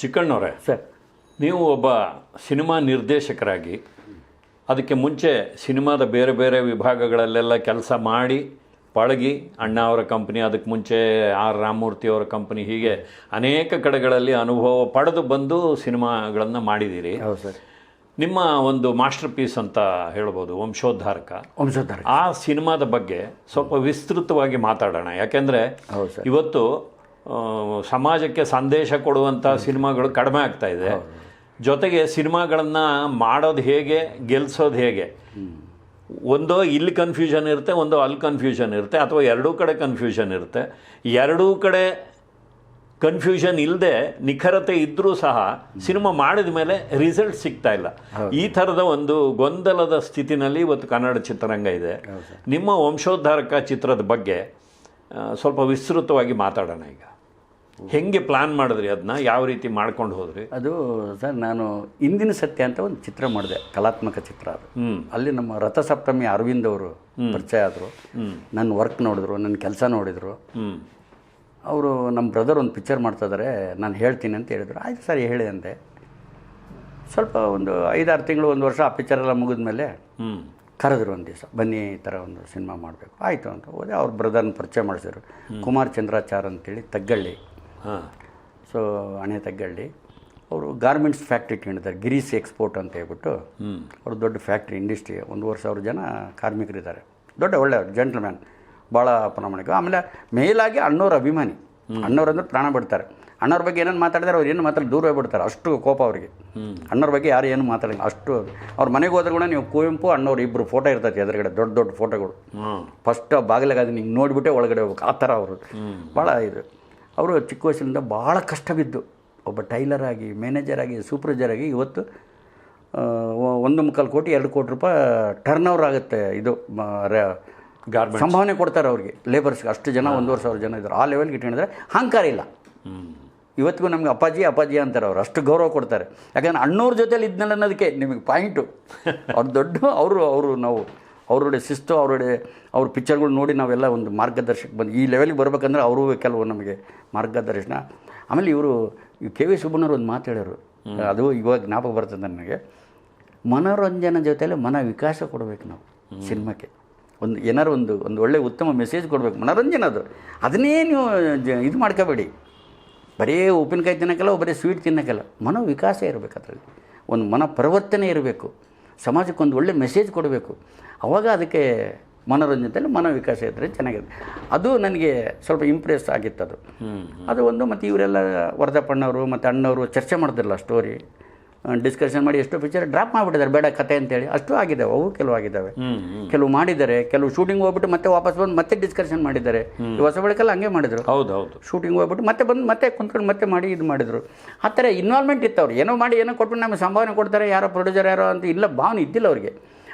ಚಿಕ್ಕಣ್ಣವರೇ sir. ನೀವು ಒಬ್ಬ cinema ನಿರ್ದೇಶಕರಾಗಿ ಅದಕ್ಕೆ ಮುಂಚೆ ಸಿನಿಮಾದ ಬೇರೆ ಬೇರೆ ವಿಭಾಗಗಳಲ್ಲೆಲ್ಲ ಕೆಲಸ ಮಾಡಿ ಪಳಗಿ ಅಣ್ಣ ಅವರ ಕಂಪ್ನಿ ಅದಕ್ಕೆ ಮುಂಚೆ ಆರ್ ರಾಮಮೂರ್ತಿ ಅವರ ಕಂಪ್ನಿ ಹೀಗೆ ಅನೇಕ ಕಡೆಗಳಲ್ಲಿ ಅನುಭವ ಪಡೆದು ಬಂದು ಸಿನಿಮಾಗಳನ್ನು ಮಾಡಿದ್ದೀರಿ. ಹೌದು ಸರ್. ನಿಮ್ಮ ಒಂದು ಮಾಸ್ಟರ್ ಪೀಸ್ ಅಂತ ಹೇಳ್ಬೋದು ವಂಶೋದ್ಧಾರಕ. ವಂಶೋದ್ಧಾರಕ. ಆ ಸಿನಿಮಾದ ಬಗ್ಗೆ ಸ್ವಲ್ಪ ವಿಸ್ತೃತವಾಗಿ ಮಾತಾಡೋಣ. ಯಾಕೆಂದರೆ ಹೌದು ಸರ್. ಇವತ್ತು ಸಮಾಜಕ್ಕೆ ಸಂದೇಶ ಕೊಡುವಂಥ ಸಿನಿಮಾಗಳು ಕಡಿಮೆ ಆಗ್ತಾ ಇದೆ. ಜೊತೆಗೆ ಸಿನಿಮಾಗಳನ್ನು ಮಾಡೋದು ಹೇಗೆ ಗೆಲ್ಸೋದು ಹೇಗೆ? ಒಂದೋ ಇಲ್ಲಿ ಕನ್ಫ್ಯೂಷನ್ ಇರುತ್ತೆ ಒಂದೋ ಅಲ್ಲಿ ಕನ್ಫ್ಯೂಷನ್ ಇರುತ್ತೆ ಅಥವಾ ಎರಡೂ ಕಡೆ ಕನ್ಫ್ಯೂಷನ್ ಇರುತ್ತೆ. ಎರಡೂ ಕಡೆ ಕನ್ಫ್ಯೂಷನ್ ಇಲ್ಲದೆ ನಿಖರತೆ ಇದ್ದರೂ ಸಹ ಸಿನಿಮಾ ಮಾಡಿದ ಮೇಲೆ ರಿಸಲ್ಟ್ ಸಿಗ್ತಾ ಇಲ್ಲ. ಈ ಥರದ ಒಂದು ಗೊಂದಲದ ಸ್ಥಿತಿನಲ್ಲಿ ಇವತ್ತು ಕನ್ನಡ ಚಿತ್ರರಂಗ ಇದೆ. ನಿಮ್ಮ ವಂಶೋದ್ಧಾರಕ ಚಿತ್ರದ ಬಗ್ಗೆ ಸ್ವಲ್ಪ ವಿಸ್ತೃತವಾಗಿ ಮಾತಾಡೋಣ ಈಗ. ಹೆಂಗೆ ಪ್ಲಾನ್ ಮಾಡಿದ್ರಿ ಅದನ್ನ ಯಾವ ರೀತಿ ಮಾಡ್ಕೊಂಡು ಹೋದ್ರಿ? ಅದು ಸರ್ ನಾನು ಇಂದಿನ ಸತ್ಯ ಅಂತ ಒಂದು ಚಿತ್ರ ಮಾಡಿದೆ ಕಲಾತ್ಮಕ ಚಿತ್ರ ಅದು. ಹ್ಞೂ ಅಲ್ಲಿ ನಮ್ಮ ರಥಸಪ್ತಮಿ ಅರವಿಂದ್ ಅವರು ಪರಿಚಯ ಆದರು. ನನ್ನ ವರ್ಕ್ ನೋಡಿದ್ರು ನನ್ನ ಕೆಲಸ ನೋಡಿದರು. ಅವರು ನಮ್ಮ ಬ್ರದರ್ ಒಂದು ಪಿಕ್ಚರ್ ಮಾಡ್ತಾ ಇದ್ದಾರೆ ನಾನು ಹೇಳ್ತೀನಿ ಅಂತ ಹೇಳಿದರು. ಆಯ್ತು ಸರ್ ಹೇಳಿ ಅಂದೆ. ಸ್ವಲ್ಪ ಒಂದು ಐದಾರು ತಿಂಗಳು ಒಂದು ವರ್ಷ ಆ ಪಿಕ್ಚರೆಲ್ಲ ಮುಗಿದ್ಮೇಲೆ ಕರೆದ್ರು ಒಂದು ದಿವಸ ಬನ್ನಿ ಈ ಥರ ಒಂದು ಸಿನಿಮಾ ಮಾಡಬೇಕು. ಆಯಿತು ಅಂತ ಹೋದೆ ಅವ್ರ ಬ್ರದರ್ನ ಪರಿಚಯ ಮಾಡಿಸಿದ್ರು. ಕುಮಾರ್ ಚಂದ್ರಾಚಾರ್ ಅಂತೇಳಿ ತಗ್ಗಳ್ಳಿ. ಹಾಂ. ಸೊ ಹಣೆ ತಗ್ಗಳ್ಳಿ. ಅವರು ಗಾರ್ಮೆಂಟ್ಸ್ ಫ್ಯಾಕ್ಟ್ರಿ ಇಟ್ಕೊಂಡಿದ್ದಾರೆ ಗಿರೀಸ್ ಎಕ್ಸ್ಪೋರ್ಟ್ ಅಂತ ಹೇಳ್ಬಿಟ್ಟು. ಅವರು ದೊಡ್ಡ ಫ್ಯಾಕ್ಟ್ರಿ ಇಂಡಸ್ಟ್ರಿ ಒಂದೂವರೆ ಸಾವಿರ ಜನ ಕಾರ್ಮಿಕರಿದ್ದಾರೆ ದೊಡ್ಡ ಒಳ್ಳೆಯ ಜೆಂಟ್ಲ್ಮ್ಯಾನ್ ಭಾಳ ಪ್ರಾಮಾಣಿಕ ಆಮೇಲೆ ಮೇಲಾಗಿ ಅಣ್ಣವ್ರ ಅಭಿಮಾನಿ. ಅಣ್ಣವ್ರು ಅಂದ್ರೆ ಪ್ರಾಣ ಬಿಡ್ತಾರೆ. ಅಣ್ಣವ್ರ ಬಗ್ಗೆ ಏನೇನು ಮಾತಾಡಿದ್ರೆ ಅವ್ರು ಏನು ಮಾತಾಡಿ ದೂರ ಹೋಗ್ಬಿಡ್ತಾರೆ. ಅಷ್ಟು ಕೋಪ ಅವರಿಗೆ. ಅಣ್ಣವ್ರ ಬಗ್ಗೆ ಯಾರು ಏನು ಮಾತಾಡಿಲ್ಲ. ಅಷ್ಟು ಅವ್ರ ಮನೆಗೆ ಹೋದ್ರೆ ಕೂಡ ನೀವು ಕುವೆಂಪು ಅಣ್ಣವ್ರು ಇಬ್ಬರು ಫೋಟೋ ಇರ್ತೈತಿ ಎದುರುಗಡೆ ದೊಡ್ಡ ದೊಡ್ಡ ಫೋಟೋಗಳು. ಫಸ್ಟ್ ಬಾಗಿಲಾಗ ಅದನ್ನ ಹಿಂಗೆ ನೋಡಿಬಿಟ್ಟೆ ಒಳಗಡೆ ಹೋಗ್ಬೇಕು. ಆ ಥರ ಅವರು. ಭಾಳ ಇದು. ಅವರು ಚಿಕ್ಕ ವಯಸ್ಸಿನಿಂದ ಭಾಳ ಕಷ್ಟ ಬಿದ್ದು ಒಬ್ಬ ಟೈಲರ್ ಆಗಿ ಮ್ಯಾನೇಜರ್ ಆಗಿ ಸೂಪರ್ವೈಸರ್ ಆಗಿ ಇವತ್ತು ಒಂದು ಮುಕ್ಕಾಲು ಕೋಟಿ ಎರಡು ಕೋಟಿ ರೂಪಾಯಿ ಟರ್ನ್ ಓವರ್ ಆಗುತ್ತೆ ಇದು ಗಾರ್ಮೆಂಟ್ ಸಂಭಾವನೆ ಕೊಡ್ತಾರೆ ಅವ್ರಿಗೆ ಲೇಬರ್ಸ್ಗೆ ಅಷ್ಟು ಜನ ಒಂದೂವರೆ ಸಾವಿರ ಜನ ಇದ್ದಾರೆ. ಆ ಲೆವೆಲ್ಗೆ ಇಟ್ಕೊಂಡಿದ್ರೆ ಅಹಂಕಾರ ಇಲ್ಲ. ಇವತ್ತಿಗೂ ನಮಗೆ ಅಪ್ಪಾಜಿ ಅಪ್ಪಾಜಿ ಅಂತಾರೆ ಅವ್ರು. ಅಷ್ಟು ಗೌರವ ಕೊಡ್ತಾರೆ. ಯಾಕಂದ್ರೆ ಅಣ್ಣವ್ರ ಜೊತೆಲಿ ಇದ್ನಲ್ಲ ಅನ್ನೋದಕ್ಕೆ ನಿಮಗೆ ಪಾಯಿಂಟು ಅವ್ರು ದೊಡ್ಡ ಅವರು ಅವರು ನಾವು ಅವರುடைய ಶಿಸ್ತು ಅವರುடைய ಅವ್ರ ಪಿಕ್ಚರ್ಗಳು ನೋಡಿ ನಾವೆಲ್ಲ ಒಂದು ಮಾರ್ಗದರ್ಶಕ ಬಂದು ಈ ಲೆವೆಲ್ಗೆ ಬರಬೇಕಂದ್ರೆ ಅವರು ಕೆಲವು ನಮಗೆ ಮಾರ್ಗದರ್ಶನ. ಆಮೇಲೆ ಇವರು ಕೆ ವಿ ಸುಬ್ಬಣ್ಣವ್ರು ಒಂದು ಮಾತು ಅದು ಇವಾಗ ಜ್ಞಾಪಕ ಬರ್ತದೆ ನನಗೆ. ಮನೋರಂಜನೆ ಜೊತೆಯಲ್ಲಿ ಮನ ವಿಕಾಸ ಕೊಡಬೇಕು ನಾವು ಸಿನಿಮಾಕ್ಕೆ. ಒಂದು ಏನಾರು ಒಂದು ಒಂದು ಒಳ್ಳೆಯ ಉತ್ತಮ ಮೆಸೇಜ್ ಕೊಡಬೇಕು. ಮನೋರಂಜನೆ ಅದು. ಅದನ್ನೇ ನೀವು ಜ ಇದು ಮಾಡ್ಕೋಬೇಡಿ. ಬರೀ ಉಪ್ಪಿನಕಾಯಿ ತಿನ್ನೋಕ್ಕಲ್ಲ ಬರೀ ಸ್ವೀಟ್ ತಿನ್ನೋಕ್ಕಲ್ಲ ಮನೋ ವಿಕಾಸ ಇರಬೇಕು ಅದರಲ್ಲಿ. ಒಂದು ಮನ ಪರಿವರ್ತನೆ ಇರಬೇಕು. ಸಮಾಜಕ್ಕೆ ಒಂದು ಒಳ್ಳೆ ಮೆಸೇಜ್ ಕೊಡಬೇಕು. ಅವಾಗ ಅದಕ್ಕೆ ಮನೋರಂಜನೆಯಲ್ಲಿ ಮನೋವಿಕಾಸ ಇದ್ದರೆ ಚೆನ್ನಾಗಿದೆ ಅದು ನನಗೆ ಸ್ವಲ್ಪ ಇಂಪ್ರೆಸ್ ಆಗಿತ್ತು ಅದು ಅದು ಒಂದು ಮತ್ತು ಇವರೆಲ್ಲ ವರದಪ್ಪಣ್ಣವರು ಮತ್ತು ಅಣ್ಣವರು ಚರ್ಚೆ ಮಾಡ್ತಿರಲ್ಲ ಸ್ಟೋರಿ ಡಿಸ್ಕಷನ್ ಮಾಡಿ ಎಷ್ಟೋ ಪಿಕ್ಚರ್ ಡ್ರಾಪ್ ಮಾಡಿಬಿಟ್ಟಿದ್ದಾರೆ. ಬೇಡ ಕತೆ ಅಂತೇಳಿ. ಅಷ್ಟು ಆಗಿದ್ದಾವೆ. ಅವು ಕೆಲವು ಆಗಿದ್ದಾವೆ. ಕೆಲವು ಮಾಡಿದ್ದಾರೆ. ಕೆಲವು ಶೂಟಿಂಗ್ ಹೋಗ್ಬಿಟ್ಟು ಮತ್ತೆ ವಾಪಸ್ ಬಂದು ಮತ್ತೆ ಡಿಸ್ಕಷನ್ ಮಾಡಿದ್ದಾರೆ. ಹೊಸ ಬೆಳಕಲ್ಲಿ ಹಂಗೆ ಮಾಡಿದ್ರು. ಹೌದು ಹೌದು. ಶೂಟಿಂಗ್ ಹೋಗ್ಬಿಟ್ಟು ಮತ್ತೆ ಬಂದು ಮತ್ತೆ ಕುಂತ್ಕೊಂಡು ಮತ್ತೆ ಮಾಡಿ ಇದು ಮಾಡಿದರು. ಆ ಥರ ಇನ್ವಾಲ್ವ್ಮೆಂಟ್ ಇತ್ತು ಅವ್ರು. ಏನೋ ಮಾಡಿ ಏನೋ ಕೊಟ್ಬಿಟ್ಟು ನಮಗೆ ಸಂಭಾವನೆ ಕೊಡ್ತಾರೆ. ಯಾರೋ ಪ್ರೊಡ್ಯೂಸರ್ ಯಾರೋ ಅಂತ ಇಲ್ಲ ಭಾವನೆ ಇದ್ದಿಲ್ಲ ಅವ್ರಿಗೆ.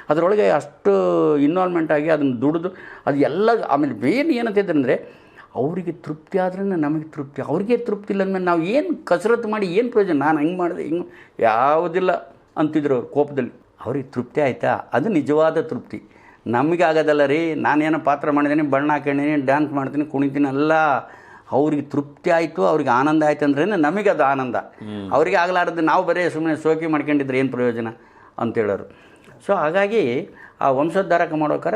ಅದರೊಳಗೆ ಅಷ್ಟು ಇನ್ವಾಲ್ವ್ಮೆಂಟ್ ಆಗಿ ಅದನ್ನು ದುಡಿದು ಅದು ಎಲ್ಲ ಆಮೇಲೆ ಮೇನ್ ಏನಂತಿದ್ರೆ ಅಂದರೆ ಅವರಿಗೆ ತೃಪ್ತಿ ಆದ್ರೆ ನಮಗೆ ತೃಪ್ತಿ. ಅವ್ರಿಗೆ ತೃಪ್ತಿ ಇಲ್ಲ ಅಂದಮೇಲೆ ನಾವು ಏನು ಕಸರತ್ತು ಮಾಡಿ ಏನು ಪ್ರಯೋಜನ? ನಾನು ಹೆಂಗೆ ಮಾಡಿದೆ ಹಿಂಗೆ ಯಾವುದಿಲ್ಲ ಅಂತಿದ್ರು ಅವ್ರು ಕೋಪದಲ್ಲಿ. ಅವ್ರಿಗೆ ತೃಪ್ತಿ ಆಯಿತಾ? ಅದು ನಿಜವಾದ ತೃಪ್ತಿ. ನಮಗೆ ಆಗೋದಲ್ಲ ರೀ ನಾನೇನೋ ಪಾತ್ರ ಮಾಡಿದ್ದೀನಿ ಬಣ್ಣ ಹಾಕೊಂಡಿದ್ದೀನಿ ಡ್ಯಾನ್ಸ್ ಮಾಡ್ತೀನಿ ಕುಣಿತೀನಿ ಅಲ್ಲ. ಅವ್ರಿಗೆ ತೃಪ್ತಿ ಆಯಿತು ಅವ್ರಿಗೆ ಆನಂದ ಆಯ್ತು ಅಂದ್ರೆ ನಮಗೆ ಅದು ಆನಂದ. ಅವ್ರಿಗೆ ಆಗಲಾರದು ನಾವು ಬರೀ ಸುಮ್ಮನೆ ಸೋಕಿ ಮಾಡ್ಕೊಂಡಿದ್ರೆ ಏನು ಪ್ರಯೋಜನ ಅಂತೇಳೋರು. ಸೊ ಹಾಗಾಗಿ ಆ ವಂಶೋದ್ಧಾರಕ ಮಾಡೋಕ್ಕಾರ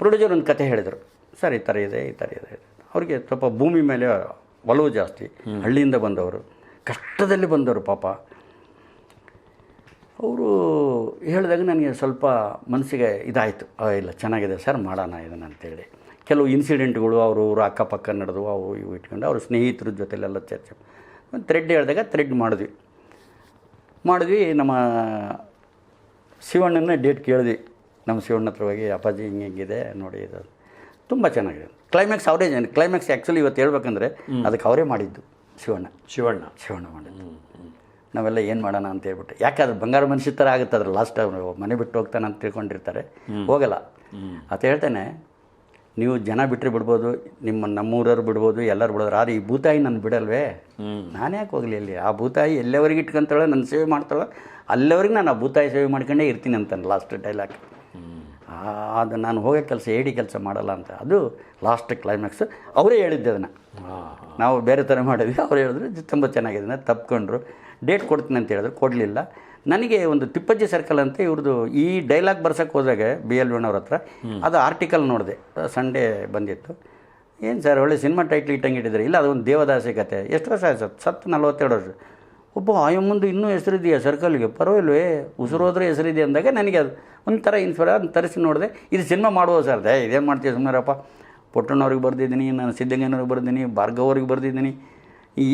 ಪ್ರೊಡ್ಯೂಸರ್ ಒಂದು ಕತೆ ಹೇಳಿದರು. ಸರ್ ಈ ಥರ ಇದೆ ಈ ಥರ ಇದೆ. ಅವ್ರಿಗೆ ಸ್ವಲ್ಪ ಭೂಮಿ ಮೇಲೆ ಒಲವು ಜಾಸ್ತಿ. ಹಳ್ಳಿಯಿಂದ ಬಂದವರು ಕಷ್ಟದಲ್ಲಿ ಬಂದವರು ಪಾಪ. ಅವರು ಹೇಳಿದಾಗ ನನಗೆ ಸ್ವಲ್ಪ ಮನಸ್ಸಿಗೆ ಇದಾಯಿತು. ಇಲ್ಲ ಚೆನ್ನಾಗಿದೆ ಸರ್ ಮಾಡೋಣ ಇದನ್ನು ಅಂತೇಳಿ. ಕೆಲವು ಇನ್ಸಿಡೆಂಟ್ಗಳು ಅವರು ಊರು ಅಕ್ಕಪಕ್ಕ ನಡೆದು ಅವು ಇವು ಇಟ್ಕೊಂಡು ಅವ್ರ ಸ್ನೇಹಿತರ ಜೊತೆಲೆಲ್ಲ ಚರ್ಚೆ ಥ್ರೆಡ್ ಹೇಳಿದಾಗ ಥ್ರೆಡ್ ಮಾಡಿದ್ವಿ. ಮಾಡಿದ್ವಿ ನಮ್ಮ ಶಿವಣ್ಣನ ಡೇಟ್ ಕೇಳಿದ್ವಿ. ನಮ್ಮ ಶಿವಣ್ಣ ಹತ್ರ ಹೋಗಿ ಅಪ್ಪಾಜಿ ಹಿಂಗೆ ಹಿಂಗಿದೆ ನೋಡಿ ಇದು. ತುಂಬ ಚೆನ್ನಾಗಿದೆ. ಕ್ಲೈಮ್ಯಾಕ್ಸ್ ಅವರೇ ಕ್ಲೈಮ್ಯಾಕ್ಸ್ ಆ್ಯಕ್ಚುಲಿ ಇವತ್ತು ಹೇಳ್ಬೇಕಂದ್ರೆ ಅದಕ್ಕೆ ಅವರೇ ಮಾಡಿದ್ದು ಶಿವಣ್ಣ. ಶಿವಣ್ಣ. ಶಿವಣ್ಣ ಮಾಡಿದ್ದು. ನಾವೆಲ್ಲ ಏನು ಮಾಡೋಣ ಅಂತ ಹೇಳ್ಬಿಟ್ಟು ಯಾಕಂದ್ರೆ ಬಂಗಾರ ಮನುಷ್ಯ ಥರ ಆಗುತ್ತೆ ಅದ್ರ ಲಾಸ್ಟ್ ಮನೆ ಬಿಟ್ಟು ಹೋಗ್ತಾನೆ ಅಂತ ತಿಳ್ಕೊಂಡಿರ್ತಾರೆ. ಹೋಗಲ್ಲ. ಅಂತ ಹೇಳ್ತೇನೆ ನೀವು ಜನ ಬಿಟ್ಟರೆ ಬಿಡ್ಬೋದು ನಿಮ್ಮ ನಮ್ಮೂರವ್ರು ಬಿಡ್ಬೋದು ಎಲ್ಲರೂ ಬಿಡೋರು ಆದರೆ ಈ ಭೂತಾಯಿ ನಾನು ಬಿಡಲ್ವೇ? ನಾನು ಯಾಕೆ ಹೋಗಲಿ ಅಲ್ಲಿ? ಆ ಭೂತಾಯಿ ಎಲ್ಲವರೆಗೆ ಇಟ್ಕೊಂತಾಳೆ ನನ್ನ ಸೇವೆ ಮಾಡ್ತಾಳೆ ಅಲ್ಲಿವರೆಗೆ ನಾನು ಆ ಭೂತಾಯಿ ಸೇವೆ ಮಾಡ್ಕೊಂಡೇ ಇರ್ತೀನಿ ಅಂತಾನೆ ಲಾಸ್ಟ್ ಡೈಲಾಗ್ ಅದು ನಾನು ಹೋಗೋ ಕೆಲಸ ಏಡಿ ಕೆಲಸ ಮಾಡಲ್ಲ ಅಂತ. ಅದು ಲಾಸ್ಟ್ ಕ್ಲೈಮ್ಯಾಕ್ಸ್ ಅವರೇ ಹೇಳಿದ್ದೆ ಅದನ್ನು. ನಾವು ಬೇರೆ ಥರ ಮಾಡಿದ್ವಿ. ಅವ್ರು ಹೇಳಿದ್ರು ಇದು ತುಂಬ ಚೆನ್ನಾಗಿದೆ ತಪ್ಕೊಂಡ್ರು. ಡೇಟ್ ಕೊಡ್ತೀನಿ ಅಂತ ಹೇಳಿದ್ರು ಕೊಡಲಿಲ್ಲ. ನನಗೆ ಒಂದು ತಿಪ್ಪಜ್ಜಿ ಸರ್ಕಲ್ ಅಂತ ಇವ್ರದ್ದು ಈ ಡೈಲಾಗ್ ಬರ್ಸಕ್ಕೆ ಹೋದಾಗ ಬಿ ಎಲ್ ವೇಣವ್ರ ಹತ್ರ ಅದು ಆರ್ಟಿಕಲ್ ನೋಡಿದೆ. ಸಂಡೇ ಬಂದಿತ್ತು. ಏನು ಸರ್ ಒಳ್ಳೆ ಸಿನಿಮಾ ಟೈಟ್ಲ್ ಇಟ್ಟಂಗೆ ಇಟ್ಟಿದ್ದಾರೆ? ಇಲ್ಲ ಅದೊಂದು ದೇವದಾಸಿ ಕತೆ. ಎಷ್ಟು ವರ್ಷ ಆಯ್ತು ಸತ್ತು ನಲ್ವತ್ತೆರಡು ವರ್ಷ. ಒಬ್ಬ ಮುಂದೆ ಇನ್ನೂ ಹೆಸರಿದೆಯಾ ಸರ್ಕಲ್ಗೆ? ಪರವಾಗಿಲ್ವೇ, ಉಸಿರೋದ್ರೆ ಹೆಸರಿದೆ ಅಂದಾಗ ನನಗೆ ಅದು ಒಂಥರ ಇನ್ಸ್ಪೈರ್ ಅದನ್ನು ತರಿಸಿ ನೋಡಿದೆ. ಇದು ಸಿನಿಮಾ ಮಾಡುವ ಸರ್. ದೇ ಇದೇನು ಮಾಡ್ತೀವಿ ಸುಮ್ಮನೆರಪ್ಪ ಪೊಟ್ಟಣ್ಣವ್ರಿಗೆ ಬರೆದಿದ್ದೀನಿ, ನಾನು ಸಿದ್ಧಗಂಗನವ್ರಿಗೆ ಬರೆದಿದ್ದೀನಿ, ಭಾರ್ಗವ್ರಿಗೆ ಬರೆದಿದ್ದೀನಿ.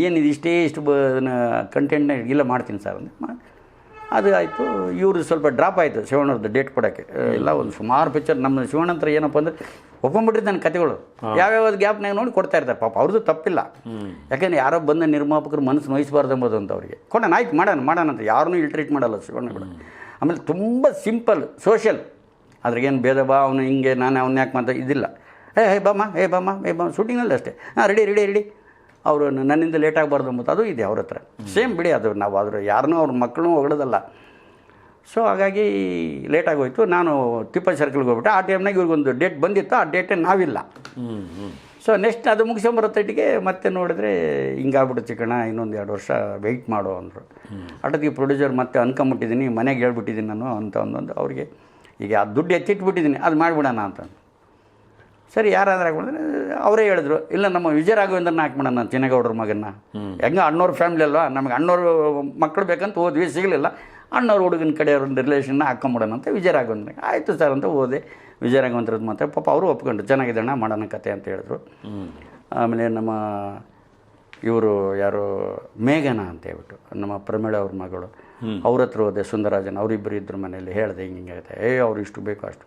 ಏನಿದು ಇಷ್ಟೇ ಇಷ್ಟು ಬ ಕಂಟೆಂಟ್ನ ಇಲ್ಲ ಮಾಡ್ತೀನಿ ಸರ್. ಅಂತ ಮಾಡಿ ಅದು ಆಯಿತು ಇವರು ಸ್ವಲ್ಪ ಡ್ರಾಪ್ ಆಯಿತು ಶಿವಣ್ಣವ್ರದ್ದು ಡೇಟ್ ಕೊಡೋಕ್ಕೆ. ಎಲ್ಲ ಒಂದು ಸುಮಾರು ಪಿಕ್ಚರ್ ನಮ್ಮ ಶಿವಣ್ಣ ಹತ್ರ ಏನಪ್ಪ ಅಂದರೆ ನನ್ನ ಕತೆಗಳು. ಯಾವ್ಯಾವ ಗ್ಯಾಪ್ನಾಗ ನೋಡಿ ಕೊಡ್ತಾ ಇರ್ತಾರೆ. ಪಾಪ ಅವ್ರದ್ದು ತಪ್ಪಿಲ್ಲ. ಯಾಕಂದ್ರೆ ಯಾರೋ ಬಂದ ನಿರ್ಮಾಪಕರು ಮನಸ್ಸು ನೋಯಿಸಬಾರ್ದು ಎಂಬುದು ಅಂತ ಅವರಿಗೆ. ಕೊಡೋಣ ಆಯ್ತು ಮಾಡೋಣ ಮಾಡೋಣ ಅಂತ ಯಾರನ್ನೂ ಇಲ್ಟ್ರೀಟ್ ಮಾಡಲ್ಲ ಶಿವಣ್ಣ ಕೂಡ. ಆಮೇಲೆ ತುಂಬ ಸಿಂಪಲ್ ಸೋಷಿಯಲ್ ಅದ್ರಾಗೇನು ಭೇದ ಬಾ ಅವನು ಹಿಂಗೆ ನಾನು ಅವ್ನು ಯಾಕೆ ಮಾತಾಡ ಇದಿಲ್ಲ. ಏ ಹೇ ಬಾಮ್ಮ ಹೇ ಬಾಮ್ಮ ಹೇ ಬಾ ಶೂಟಿಂಗಲ್ಲಿ ಅಷ್ಟೇ. ಹಾಂ ರೆಡಿ ರೆಡಿ ರೆಡಿ ಅವರು ನನ್ನಿಂದ ಲೇಟ್ ಆಗಬಾರ್ದು ಅಂಬುದು ಅದು ಇದೆ ಅವ್ರ ಹತ್ರ. ಸೇಮ್ ಬಿಡಿ ಅದು ನಾವು ಅದ್ರ ಯಾರನ್ನೂ ಅವ್ರ ಮಕ್ಕಳು ಹೊಗಳೋದಲ್ಲ. ಸೊ ಹಾಗಾಗಿ ಲೇಟ್ ಆಗೋಯ್ತು. ನಾನು ತಿಪ್ಪ ಸರ್ಕಲ್ಗೆ ಹೋಗ್ಬಿಟ್ಟೆ ಆ ಟೈಮ್ನಾಗ ಇವ್ರಿಗೊಂದು ಡೇಟ್ ಬಂದಿತ್ತು. ಆ ಡೇಟೇ ನಾವಿಲ್ಲ. ಸೊ ನೆಕ್ಸ್ಟ್ ಅದು ಮುಗಿಸ್ಕೊಂಬರತ್ತಟ್ಟಿಗೆ ಮತ್ತೆ ನೋಡಿದ್ರೆ ಹಿಂಗಾಗ್ಬಿಟ್ಟು ಚಿಕ್ಕಣ ಇನ್ನೊಂದು ಎರಡು ವರ್ಷ ವೆಯ್ಟ್ ಮಾಡು ಅಂದರು. ಅಟೋದಿಗೆ ಪ್ರೊಡ್ಯೂಸರ್ ಮತ್ತೆ ಅನ್ಕೊಂಬಿಟ್ಟಿದ್ದೀನಿ ಮನೆಗೆ ಹೇಳ್ಬಿಟ್ಟಿದ್ದೀನಿ ನಾನು ಅಂತ ಒಂದೊಂದು ಅವ್ರಿಗೆ, ಈಗ ಆ ದುಡ್ಡು ಎತ್ತಿಟ್ಬಿಟ್ಟಿದ್ದೀನಿ ಅದು ಮಾಡಿಬಿಡೋಣ ಅಂತ ಸರಿ ಯಾರಾದ್ರೂ ಹಾಕ್ಬಿಡಿದ್ರೆ ಅವರೇ ಹೇಳಿದ್ರು ಇಲ್ಲ ನಮ್ಮ ವಿಜಯ ರಾಘವೇಂದ್ರನ ಹಾಕ್ಬಿಡೋಣ ನಾನು ಚಿನ್ನಗೌಡ್ರ ಮಗನ್ನ. ಹೆಂಗೆ ಅಣ್ಣವ್ರ ಫ್ಯಾಮಿಲಿ ಅಲ್ವಾ? ನಮಗೆ ಅಣ್ಣವ್ರ ಮಕ್ಕಳು ಬೇಕಂತ ಓದ್ವಿ ಸಿಗಲಿಲ್ಲ. ಅಣ್ಣವ್ರ ಹುಡುಗನ ಕಡೆಯವ್ರ ರಿಲೇಷನ್ನ ಹಾಕೊಂಬಿಡೋಣ ಅಂತ ವಿಜಯ ರಾಘವೇಂದ್ರ ಆಯಿತು ಸರ್ ಅಂತ ಓದೆ ವಿಜಯ ರಾಘವೇಂದ್ರದ್ದು ಮಾತ್ರ ಪಾಪ ಅವರು ಒಪ್ಕೊಂಡು ಚೆನ್ನಾಗಿದೆ ಅಣ್ಣ ಮಾಡೋಣ ಕತೆ ಅಂತ ಹೇಳಿದ್ರು. ಆಮೇಲೆ ನಮ್ಮ ಇವರು ಯಾರು ಮೇಘನ ಅಂತ ಹೇಳ್ಬಿಟ್ಟು ನಮ್ಮ ಪ್ರಮೀಳ ಅವ್ರ ಮಗಳು. ಅವ್ರ ಹತ್ರ ಹೋದೆ ಸುಂದರಾಜನ್ ಅವರಿಬ್ಬರು ಇದ್ರ ಮನೇಲಿ ಹೇಳಿದೆ ಹಿಂಗೆ ಹೇಳ್ತಾರೆ ಏ ಅವ್ರು ಇಷ್ಟು ಬೇಕು ಅಷ್ಟು.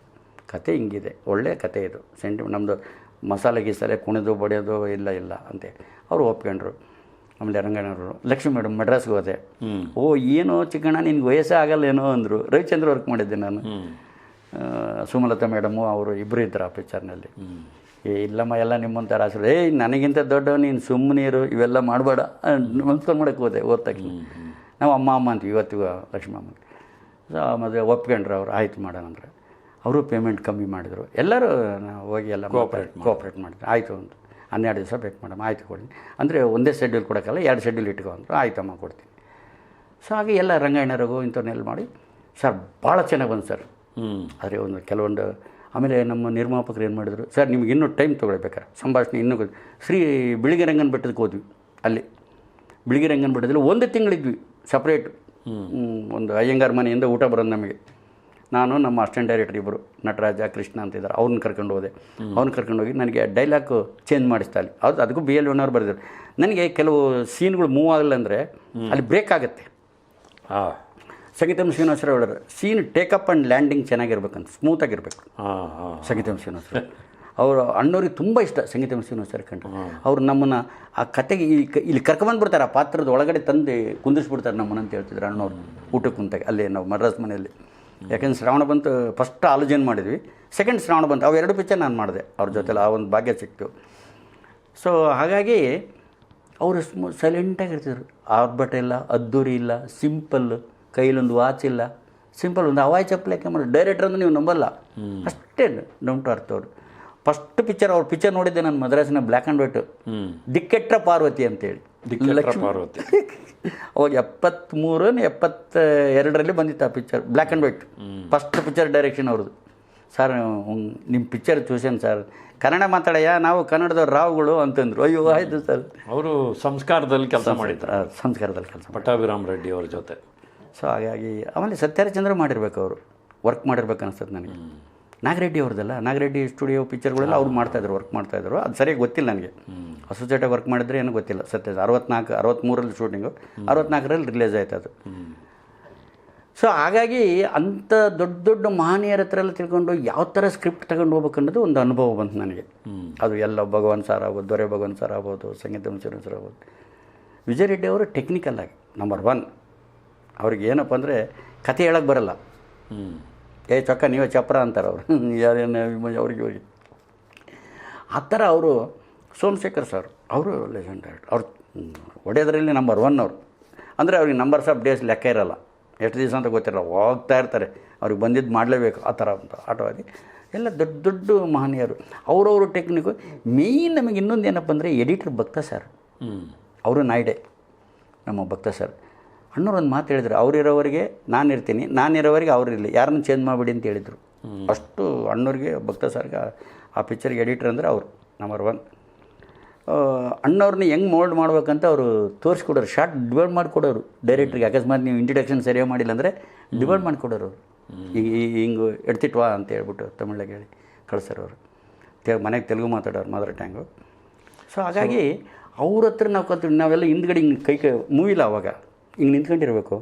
ಕತೆ ಹಿಂಗಿದೆ ಒಳ್ಳೆಯ ಕತೆ ಇದು. ಸೆಂಟಿ ನಮ್ಮದು ಮಸಾಲೆ ಗೀಸಲೆ ಕುಣಿದು ಬಡಿಯೋದು ಇಲ್ಲ ಇಲ್ಲ ಅಂತೆ. ಅವರು ಒಪ್ಕೊಂಡ್ರು. ಆಮೇಲೆ ರಂಗಣ್ಣವರು ಲಕ್ಷ್ಮಿ ಮೇಡಮ್ ಮಡ್ರಾಸ್ಗೆ ಹೋದೆ. ಓ ಏನೋ ಚಿಕ್ಕಣ್ಣ ನಿನ್ಗೆ ವಯಸ್ಸೇ ಆಗಲ್ಲ ಏನೋ ಅಂದರು. ರವಿಚಂದ್ರ ವರ್ಕ್ ಮಾಡಿದ್ದೆ ನಾನು. ಸುಮಲತಾ ಮೇಡಮು ಅವರು ಇಬ್ಬರು ಇದ್ದರು ಆ ಪಿಕ್ಚರ್ನಲ್ಲಿ ಏ ಇಲ್ಲಮ್ಮ ಎಲ್ಲ ನಿಮ್ಮಂತ ಆಸರು ಏಯ್ ನನಗಿಂತ ದೊಡ್ಡ ನೀನು ಸುಮ್ಮನೀರು ಇವೆಲ್ಲ ಮಾಡಬೇಡ. ನಮಸ್ಕಾರ ಮಾಡೋಕ್ಕೆ ಹೋದೆ ಓದ್ ತಕ್ಷಣ. ನಾವು ಅಮ್ಮ ಅಮ್ಮ ಅಂತೀವಿ ಇವತ್ತಿಗೂ ಲಕ್ಷ್ಮಿ ಅಮ್ಮಗೆ. ಸೊ ಮದುವೆ ಒಪ್ಕೊಂಡ್ರು ಅವ್ರು ಆಯ್ತು ಮಾಡೋಣ ಅಂದ್ರೆ ಅವರು ಪೇಮೆಂಟ್ ಕಮ್ಮಿ ಮಾಡಿದರು. ಎಲ್ಲರೂ ಹೋಗಿ ಎಲ್ಲ ಕೋಪ್ರೇಟ್ ಕೋಪ್ರೇಟ್ ಮಾಡಿದ್ರು. ಆಯಿತು ಅಂತ. ಹನ್ನೆರಡು ದಿವಸ ಬೇಕು ಮೇಡಮ್ ಆಯಿತು ಕೊಡಿ. ಅಂದರೆ ಒಂದೇ ಶೆಡ್ಯೂಲ್ ಕೊಡೋಕ್ಕಲ್ಲ ಎರಡು ಶೆಡ್ಯೂಲ್ ಇಟ್ಕೊ ಅಂದರು. ಆಯ್ತಮ್ಮ ಕೊಡ್ತೀನಿ. ಸೊ ಹಾಗೆ ಎಲ್ಲ ರಂಗಾಯಣರಿಗೂ ಇಂಥವ್ನೆಲ್ಲ ಮಾಡಿ ಸರ್ ಭಾಳ ಚೆನ್ನಾಗಿ ಬಂದು ಸರ್. ಹ್ಞೂ ಆದರೆ ಒಂದು ಕೆಲವೊಂದು ಆಮೇಲೆ ನಮ್ಮ ನಿರ್ಮಾಪಕರು ಏನು ಮಾಡಿದ್ರು ಸರ್ ನಿಮ್ಗೆ ಇನ್ನೂ ಟೈಮ್ ತೊಗೊಳ್ಬೇಕಾರೆ. ಸಂಭಾಷಣೆ ಇನ್ನೂ ಶ್ರೀ ಬಿಳಿಗೆ ರಂಗನ ಬೆಟ್ಟದಕ್ಕೆ ಹೋದ್ವಿ ಅಲ್ಲಿ. ಬಿಳಿಗೆ ರಂಗನ ಬೆಟ್ಟದಲ್ಲಿ ಒಂದು ತಿಂಗಳಿದ್ವಿ ಸಪ್ರೇಟ್ ಒಂದು ಅಯ್ಯಂಗಾರ್ ಮನೆಯಿಂದ ಊಟ ಬರೋದು ನಮಗೆ. ನಾನು ನಮ್ಮ ಅಸ್ಟೆಂಟ್ ಡೈರೆಕ್ಟರ್ ಇಬ್ಬರು ನಟರಾಜ ಕೃಷ್ಣ ಅಂತ ಇದ್ದಾರೆ ಅವ್ರನ್ನ ಕರ್ಕೊಂಡು ಹೋದೆ. ಅವ್ರನ್ನ ಕರ್ಕೊಂಡು ಹೋಗಿ ನನಗೆ ಡೈಲಾಗ್ ಚೇಂಜ್ ಮಾಡಿಸ್ತಾ ಅಲ್ಲಿ ಅದು ಅದಕ್ಕೂ ಬಿ ಎಲ್ ಒನ್ನವ್ರು ಬರೆದಿದ್ರು. ನನಗೆ ಕೆಲವು ಸೀನ್ಗಳು ಮೂವ್ ಆಗಲ್ಲ ಅಂದರೆ ಅಲ್ಲಿ ಬ್ರೇಕ್ ಆಗುತ್ತೆ. ಹಾಂ. ಸಂಗೀತಂ ಶ್ರೀನಿವಾಸರಾವ್ ಹೇಳಿದ್ರು scene take off and landing ಚೆನ್ನಾಗಿರ್ಬೇಕಂತ ಸ್ಮೂತಾಗಿರ್ಬೇಕು ಸಂಗೀತಂ ಶ್ರೀನಿವಾಸರಾವ್ ಅವರು. ಅಣ್ಣವ್ರಿಗೆ ತುಂಬ ಇಷ್ಟ ಸಂಗೀತಂ ಶ್ರೀನಿವಾಸರ ಕಂಡು ಅವ್ರು ನಮ್ಮನ್ನು ಆ ಕತೆಗೆ ಇಲ್ಲಿ ಕ- ಇಲ್ಲಿ ಕರ್ಕೊಂಬಂದ್ಬಿಡ್ತಾರೆ ಆ ಪಾತ್ರದ ಒಳಗಡೆ ತಂದು ಕುಂದಿಸ್ಬಿಡ್ತಾರೆ ನಮ್ಮನ್ನ ಅಂತ ಹೇಳ್ತಿದ್ರು ಅಣ್ಣವ್ರು ಊಟಕ್ಕೆ ಕುಂತಾಗ ಅಲ್ಲೇ ನಾವು ಮಡ್ರಾಸ್ ಮನೆಯಲ್ಲಿ. ಯಾಕೆಂದ್ರೆ ಶ್ರಾವಣ ಬಂತು ಫಸ್ಟ್ ಆಲೋಚನೆ ಮಾಡಿದ್ವಿ. ಸೆಕೆಂಡ್ ಶ್ರಾವಣ ಬಂತು ಅವೆರಡು ಪಿಕ್ಚರ್ ನಾನು ಮಾಡಿದೆ ಅವ್ರ ಜೊತೆಲಿ ಆ ಒಂದು ಭಾಗ್ಯ ಸಿಕ್ತು. ಸೊ ಹಾಗಾಗಿ ಅವರು ಸ್ಮೂ ಸೈಲೆಂಟಾಗಿರ್ತಿದ್ರು ಆರ್ಭಟ ಇಲ್ಲ ಅದ್ದೂರಿ ಇಲ್ಲ ಸಿಂಪಲ್ ಕೈಲೊಂದು ವಾಚ್ ಇಲ್ಲ. ಸಿಂಪಲ್ ಒಂದು ಅವಾಯ್ ಚಪ್ಪಲಿ ಯಾಕೆ ಮಾಡಿ ಡೈರೆಕ್ಟರ್ ಅಂದ್ರೆ ನೀವು ನಂಬಲ್ಲ. ಅಷ್ಟೇ ಡೌನ್ ಟು ಅರ್ಥ ಅವರು. ಫಸ್ಟ್ ಪಿಕ್ಚರ್ ಅವ್ರ ಪಿಕ್ಚರ್ ನೋಡಿದ್ದೆ ನಾನು ಮದ್ರಾಸಿನ ಬ್ಲ್ಯಾಕ್ ಆ್ಯಂಡ್ ವೈಟು ದಿಕ್ಕೆಟ್ರ ಪಾರ್ವತಿ ಅಂತೇಳಿ. ಲಕ್ಷ್ಮಿ ಪಾರ್ವತಿ. ಅವಾಗ ಎಪ್ಪತ್ತ್ಮೂರು ಎಪ್ಪತ್ತ ಎರಡರಲ್ಲಿ ಬಂದಿತ್ತು ಆ picture black and white first picture direction ಅವ್ರದ್ದು. ಸರ್ ನಿಮ್ಮ ಪಿಕ್ಚರ್ ಚೂಸೇನು ಸರ್ ಕನ್ನಡ ಮಾತಾಡಯ್ಯ ನಾವು ಕನ್ನಡದ ರಾವ್ಗಳು ಅಂತಂದ್ರು. ಅಯ್ಯೋ ಆಯ್ತು ಸರ್ ಅವರು ಸಂಸ್ಕಾರದಲ್ಲಿ ಕೆಲಸ ಮಾಡಿದ್ರು. ಸಂಸ್ಕಾರದಲ್ಲಿ ಕೆಲಸ ಪಟ್ಟಾಭಿರಾಮ್ ರೆಡ್ಡಿ ಅವ್ರ ಜೊತೆ. ಸೊ ಹಾಗಾಗಿ ಆಮೇಲೆ ಸತ್ಯರಚಂದ್ರ ಮಾಡಿರ್ಬೇಕು ಅವರು. ವರ್ಕ್ ಮಾಡಿರ್ಬೇಕು ಅನಿಸ್ತದೆ ನನಗೆ. ನಾಗರೆಡ್ಡಿ ಅವ್ರದ್ದಲ್ಲ, ನಾಗರೆಡ್ಡಿ ಸ್ಟುಡಿಯೋ ಪಿಕ್ಚರ್ಗಳೆಲ್ಲ ಅವ್ರು ಮಾಡ್ತಾಯಿದ್ರು ವರ್ಕ್ ಮಾಡ್ತಾಯಿದ್ರು ಅದು ಸರಿಯಾಗಿ ಗೊತ್ತಿಲ್ಲ ನನಗೆ. ಅಸೋಸಿಯೇಟಾಗಿ ವರ್ಕ್ ಮಾಡಿದ್ರೆ ಏನೂ ಗೊತ್ತಿಲ್ಲ. ಸತ್ಯ, ಅರವತ್ನಾಲ್ಕು ಅರವತ್ತ್ಮೂರಲ್ಲಿ ಶೂಟಿಂಗು ಅರವತ್ನಾಲ್ಕರಲ್ಲಿ ರಿಲೀಸ್ ಆಯ್ತು ಅದು. ಸೊ ಹಾಗಾಗಿ ಅಂಥ ದೊಡ್ಡ ದೊಡ್ಡ ಮಹನೀಯರ ಹತ್ರ ಎಲ್ಲ ತಿಳ್ಕೊಂಡು ಯಾವ ಥರ ಸ್ಕ್ರಿಪ್ಟ್ ತಗೊಂಡು ಹೋಗ್ಬೇಕು ಅನ್ನೋದು ಒಂದು ಅನುಭವ ಬಂತು ನನಗೆ. ಅದು ಎಲ್ಲ ಭಗವಾನ್ ಸರ್ ಆಗ್ಬೋದು, ದೊರೆ ಭಗವಾನ್ ಸರ್ ಆಗ್ಬೋದು, ಸಂಗೀತ ಮಿಶ್ರ ಸರ್ ಆಗ್ಬೋದು. ವಿಜಯ್ ರೆಡ್ಡಿ ಅವರು ಟೆಕ್ನಿಕಲ್ ಆಗಿ ನಂಬರ್ ಒನ್ ಅವ್ರಿಗೆ ಏನಪ್ಪ ಅಂದರೆ ಕತೆ ಹೇಳಕ್ಕೆ ಬರಲ್ಲ. ಏ ಚೊಕ್ಕ ನೀವೇ ಚಪ್ರ ಅಂತಾರೆ ಅವರು. ಯಾರೇನು ಅವ್ರಿಗೆ ಹೋಗಿ. ಆ ಥರ ಅವರು ಸೋಮಶೇಖರ್ ಸರ್ ಅವರು ಲೆಜೆಂಡ್ ಅವ್ರು ಹೊಡೆಯೋದ್ರಲ್ಲಿ ನಂಬರ್ ಒನ್ ಅವರು. ಅಂದರೆ ಅವ್ರಿಗೆ ನಂಬರ್ಸ್ ಆಫ್ ಡೇಸ್ ಲೆಕ್ಕ ಇರಲ್ಲ. ಎಷ್ಟು ದಿವಸ ಅಂತ ಗೊತ್ತಿರಲ್ಲ. ಹೋಗ್ತಾ ಇರ್ತಾರೆ. ಅವ್ರಿಗೆ ಬಂದಿದ್ದು ಮಾಡಲೇಬೇಕು ಆ ಥರ ಅಂತ ಆಟವಾದಿ ಎಲ್ಲ ದೊಡ್ಡ ದೊಡ್ಡ ಮಹನೀಯರು. ಅವರವರು ಟೆಕ್ನಿಕು ಮೇಯ್ನ್ ನಮಗೆ ಇನ್ನೊಂದು ಏನಪ್ಪ ಅಂದರೆ ಎಡಿಟರ್ ಭಕ್ತ ಸರ್ ಹ್ಞೂ ಅವರು ನಾಯ್ಡೆ ನಮ್ಮ ಭಕ್ತ ಸರ್ ಅಣ್ಣವ್ರು ಒಂದು ಮಾತು ಹೇಳಿದ್ರು ಅವರಿರೋವರೆಗೆ ನಾನು ಇರ್ತೀನಿ ನಾನಿರೋವರೆಗೆ ಅವ್ರು ಇರಲಿ ಯಾರನ್ನು ಚೇಂಜ್ ಮಾಡಿಬಿಡಿ ಅಂತ ಹೇಳಿದರು. ಅಷ್ಟು ಅಣ್ಣವ್ರಿಗೆ ಭಕ್ತ ಸರ್ಗೆ ಆ- ಪಿಕ್ಚರ್ಗೆ ಎಡಿಟರ್ ಅಂದರೆ ಅವರು ನಂಬರ್ ಒನ್ ಅಣ್ಣವ್ರನ್ನ ಹೆಂಗೆ ಮೋಲ್ಡ್ ಮಾಡ್ಬೇಕಂತ ಅವರು ತೋರಿಸ್ಕೊಡೋರು ಶಾರ್ಟ್ ಡಿವೈಡ್ ಮಾಡಿಕೊಡೋರು ಡೈರೆಕ್ಟ್ರಿಗೆ ಅಕಸ್ಮಾತ್ ನೀವು ಇಂಟ್ರಡಕ್ಷನ್ ಸರಿಯಾಗಿ ಮಾಡಿಲ್ಲ ಅಂದರೆ ಡಿವೈಡ್ ಮಾಡಿಕೊಡೋರು ಅವರು. ಈಗ ಹಿಂಗೆ ಎಡ್ತಿಟ್ವಾ ಅಂತ ಹೇಳ್ಬಿಟ್ಟು ತಮಿಳಾಗ ಹೇಳಿ ಕಳ್ಸೋರು ಅವರು. ತೆ ಮನೆಗೆ ತೆಲುಗು ಮಾತಾಡೋರು ಮದರ್ ಟ್ಯಾಂಗು. ಸೊ ಹಾಗಾಗಿ ಅವ್ರ ಹತ್ರ ನಾವು ಕಲ್ತೀವಿ ನಾವೆಲ್ಲ ಹಿಂದ್ಗಡೆ ಹಿಂಗೆ ಕೈ ಕೈ ಮೂವಿಲ್ಲ ಅವಾಗ. ಹಿಂಗೆ ನಿಂತ್ಕೊಂಡಿರ್ಬೇಕು.